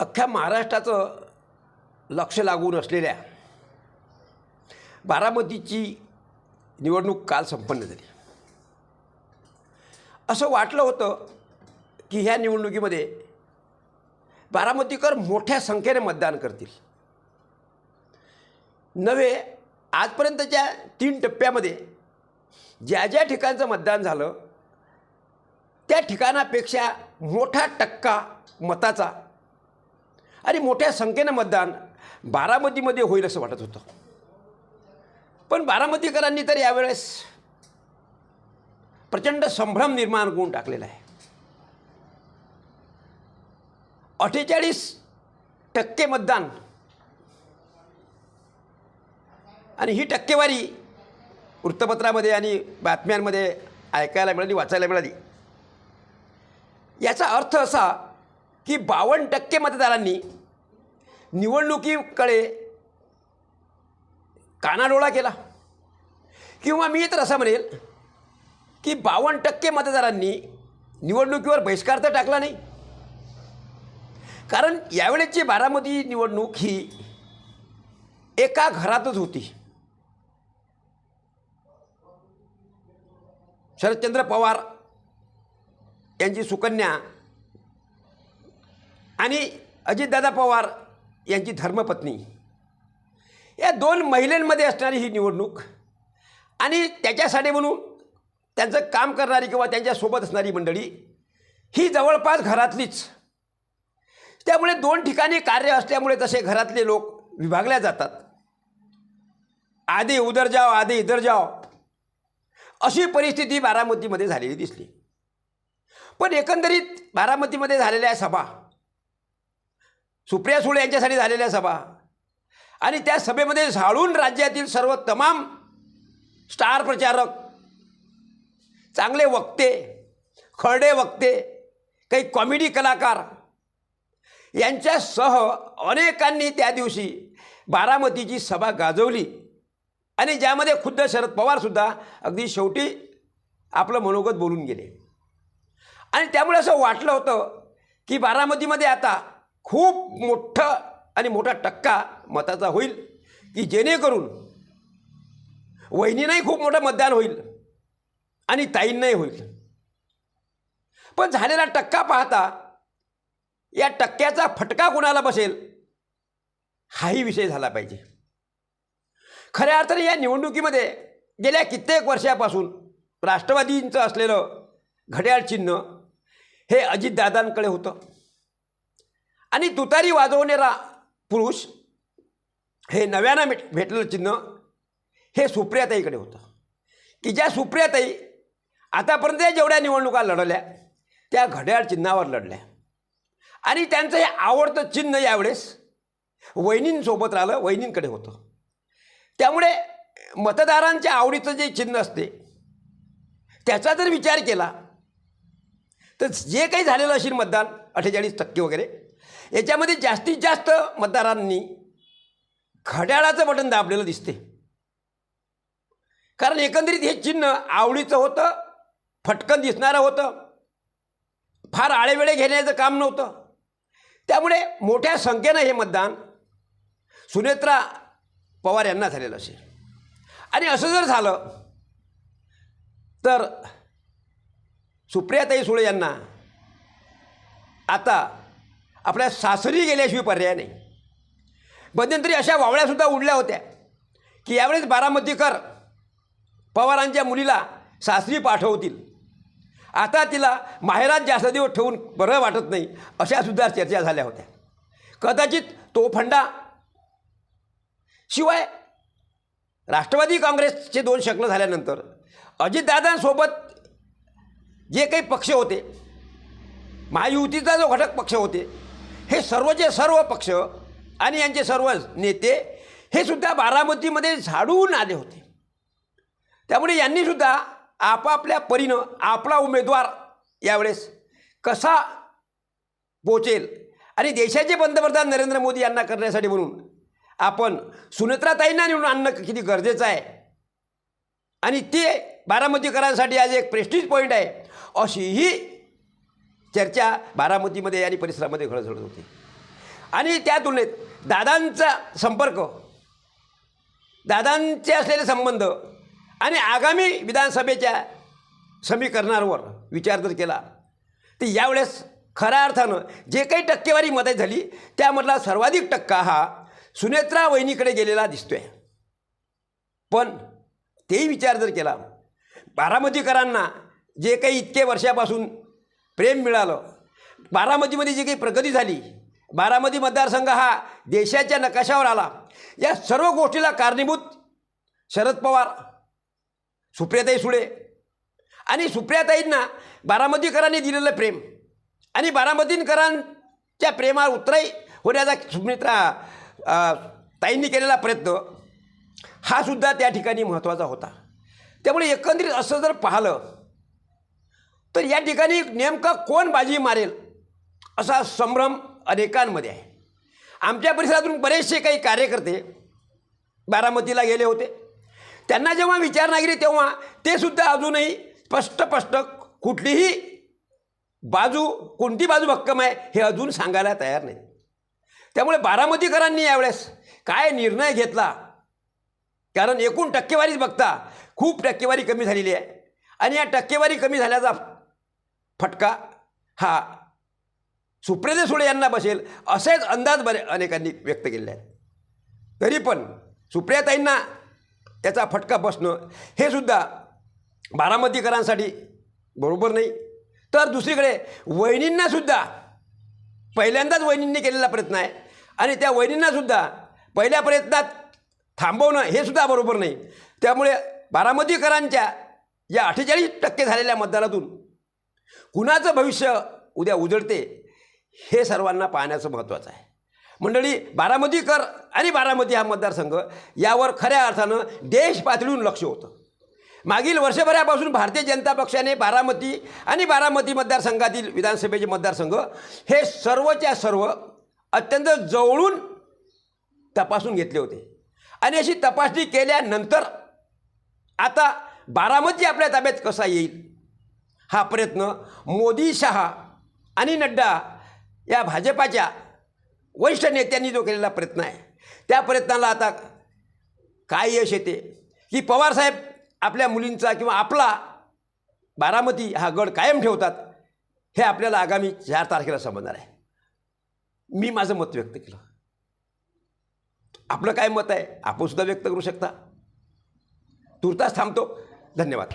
अख्ख्या महाराष्ट्राचं लक्ष लागून असलेल्या बारामतीची निवडणूक काल संपन्न झाली. असं वाटलं होतं की ह्या निवडणुकीमध्ये बारामतीकर मोठ्या संख्येने मतदान करतील. नव्हे आजपर्यंतच्या तीन टप्प्यामध्ये ज्या ज्या ठिकाणचं मतदान झालं त्या ठिकाणापेक्षा मोठा टक्का मताचा आणि मोठ्या संख्येनं मतदान बारामतीमध्ये होईल असं वाटत होतं. पण बारामतीकरांनी तर यावेळेस प्रचंड संभ्रम निर्माण करून टाकलेला आहे. अठ्ठेचाळीस टक्के मतदान आणि ही टक्केवारी वृत्तपत्रामध्ये आणि बातम्यांमध्ये ऐकायला मिळाली वाचायला मिळाली. याचा अर्थ असा की बावन्न टक्के मतदारांनी निवडणुकीकडे कानाडोळा केला. किंवा मी तर असं म्हणेल की बावन्न टक्के मतदारांनी निवडणुकीवर बहिष्कार तर टाकला नाही. कारण यावेळेची बारामती निवडणूक ही एका घरातच होती. शरदचंद्र पवार यांची सुकन्या आणि अजितदादा पवार यांची धर्मपत्नी. या दोन महिलांमध्ये असणारी ही निवडणूक आणि त्याच्यासाठी म्हणून त्यांचं काम करणारी किंवा त्यांच्यासोबत असणारी मंडळी ही जवळपास घरातलीच. त्यामुळे दोन ठिकाणी कार्य असल्यामुळे तसे घरातले लोक विभागल्या जातात. आधी उदर जाव आधी इधर जाव. अशी परिस्थिती बारामतीमध्ये झालेली दिसली. पण एकंदरीत बारामतीमध्ये झालेल्या सभा सुप्रिया सुळे यांच्यासाठी झालेल्या सभा. आणि त्या सभेमध्ये झाळून राज्यातील सर्व तमाम स्टार प्रचारक चांगले वक्ते खरडे वक्ते काही कॉमेडी कलाकार यांच्यासह अनेकांनी त्या दिवशी बारामतीची सभा गाजवली. आणि ज्यामध्ये खुद्द शरद पवारसुद्धा अगदी शेवटी आपलं मनोगत बोलून गेले. आणि त्यामुळे असं वाटलं होतं की बारामतीमध्ये आता खूप मोठं आणि मोठा टक्का मताचा होईल की जेणेकरून वहिनीनाही खूप मोठं मतदान होईल आणि ताईंनाही होईल. पण झालेला टक्का पाहता या टक्क्याचा फटका कोणाला बसेल हाही विषय झाला पाहिजे. खऱ्या अर्थाने या निवडणुकीमध्ये गेल्या कित्येक वर्षापासून राष्ट्रवादींचं असलेलं घड्याळ चिन्ह हे अजितदादांकडे होतं. आणि तुतारी वाजवणारा पुरुष हे नव्यानं भेट भेटलेलं चिन्ह हे सुप्रियाताईकडे होतं. की ज्या सुप्रियाताई आतापर्यंत जेवढ्या निवडणुका लढवल्या त्या घड्याळ चिन्हावर लढल्या. आणि त्यांचं हे आवडतं चिन्ह यावेळेस वहिनींसोबत राहिलं वहिनींकडे होतं. त्यामुळे मतदारांच्या आवडीचं जे चिन्ह असते त्याचा जर विचार केला तर जे काही झालेलं असेल मतदान अठ्ठेचाळीस टक्के वगैरे याच्यामध्ये जास्तीत जास्त मतदारांनी घड्याळाचं बटन दाबलेलं दिसते कारण एकंदरीत हे चिन्ह आवडीचं होतं फटकन दिसणारं होतं. फार आळेवेळे घेण्याचं काम नव्हतं. त्यामुळे मोठ्या संख्येनं हे मतदान सुनेत्रा पवार यांना झालेलं असेल. आणि असं जर झालं तर सुप्रियाताई सुळे यांना आता आपल्या सासरी गेल्याशिवाय पर्याय नाही. मध्यंतरी अशा वावळ्यासुद्धा उडल्या होत्या की यावेळेस बारामतीकर पवारांच्या मुलीला सासरी पाठवतील. आता तिला माहेरात जास्त दिवस ठेवून बरं वाटत नाही अशासुद्धा चर्चा झाल्या होत्या. कदाचित तो फंडा शिवाय राष्ट्रवादी काँग्रेसचे दोन शकलं झाल्यानंतर अजितदादांसोबत जे काही पक्ष होते महायुतीचा जो घटक पक्ष होते हे सर्वचे सर्व पक्ष आणि यांचे सर्व नेते हे सुद्धा बारामतीमध्ये झाडून आले होते. त्यामुळे यांनीसुद्धा आपापल्या परीनं आपला उमेदवार यावेळेस कसा पोचेल आणि देशाचे पंतप्रधान नरेंद्र मोदी यांना करण्यासाठी म्हणून आपण सुनेत्राताईंना निवडून आणणं किती गरजेचं आहे? आणि ते बारामतीकरांसाठी आज एक प्रेस्टिज पॉईंट आहे. अशीही चर्चा बारामतीमध्ये आणि परिसरामध्ये घडत होती. आणि त्या तुलनेत दादांचा संपर्क दादांचे असलेले संबंध आणि आगामी विधानसभेच्या समीकरणावर विचार जर केला तर यावेळेस खऱ्या अर्थानं जे काही टक्केवारी मदत झाली त्यामधला सर्वाधिक टक्का हा सुनेत्रा वहिनीकडे गेलेला दिसतोय. पण तेही विचार जर केला बारामतीकरांना जे काही इतके वर्षापासून प्रेम मिळालं. बारामतीमध्ये जी काही प्रगती झाली बारामती मतदारसंघ हा देशाच्या नकाशावर आला. या सर्व गोष्टीला कारणीभूत शरद पवार सुप्रियाताई सुळे आणि सुप्रियाताईंना बारामतीकरांनी दिलेलं प्रेम आणि बारामतीकरांच्या प्रेमावर उतराई होण्याचा सुमित्रा ताईंनी केलेला प्रयत्न हा सुद्धा त्या ठिकाणी महत्त्वाचा होता. त्यामुळे एकंदरीत असं जर पाहिलं तर या ठिकाणी नेमका कोण बाजी मारेल असा संभ्रम अनेकांमध्ये आहे. आमच्या परिसरातून बरेचसे काही कार्यकर्ते बारामतीला गेले होते. त्यांना जेव्हा विचारणा केली तेव्हा ते सुद्धा अजूनही स्पष्ट स्पष्ट कुठलीही बाजू कोणती बाजू भक्कम आहे हे अजून सांगायला तयार नाही त्यामुळे बारामतीकरांनी यावेळेस काय निर्णय घेतला? कारण एकूण टक्केवारीच बघता खूप टक्केवारी कमी झालेली आहे. आणि या टक्केवारी कमी झाल्याचा फटका हा सुप्रिया सुळे यांना बसेल असेच अंदाज बरे अनेकांनी व्यक्त केलेले आहेत. तरी पण सुप्रियाताईंना त्याचा फटका बसणं हे सुद्धा बारामतीकरांसाठी बरोबर नाही. तर दुसरीकडे वहिनींनासुद्धा पहिल्यांदाच वहिनींनी केलेला प्रयत्न आहे आणि त्या वहिनींनासुद्धा पहिल्या प्रयत्नात थांबवणं हे सुद्धा बरोबर नाही. त्यामुळे बारामतीकरांच्या या अठ्ठेचाळीस टक्के झालेल्या मतदानातून कुणाचं भविष्य उद्या उजळते हे सर्वांना पाहण्याचं महत्त्वाचं आहे. मंडळी बारामतीकर आणि बारामती हा मतदारसंघ यावर खऱ्या अर्थानं देश पातळीहून लक्ष होतं. मागील वर्षभरापासून भारतीय जनता पक्षाने बारामती आणि बारामती मतदारसंघातील विधानसभेचे मतदारसंघ हे सर्वच्या सर्व अत्यंत जवळून तपासून घेतले होते. आणि अशी तपासणी केल्यानंतर आता बारामती आपल्या ताब्यात कसा येईल? हा प्रयत्न मोदी शहा आणि नड्डा या भाजपाच्या वरिष्ठ नेत्यांनी जो केलेला प्रयत्न आहे त्या प्रयत्नाला आता काय यश येते? की पवारसाहेब आपल्या मुलींचा किंवा आपला बारामती हा गड कायम ठेवतात हे आपल्याला आगामी चार तारखेला समजणार आहे. मी माझं मत व्यक्त केलं. आपलं काय मत आहे? आपण सुद्धा व्यक्त करू शकता. तुर्तास थांबतो. धन्यवाद.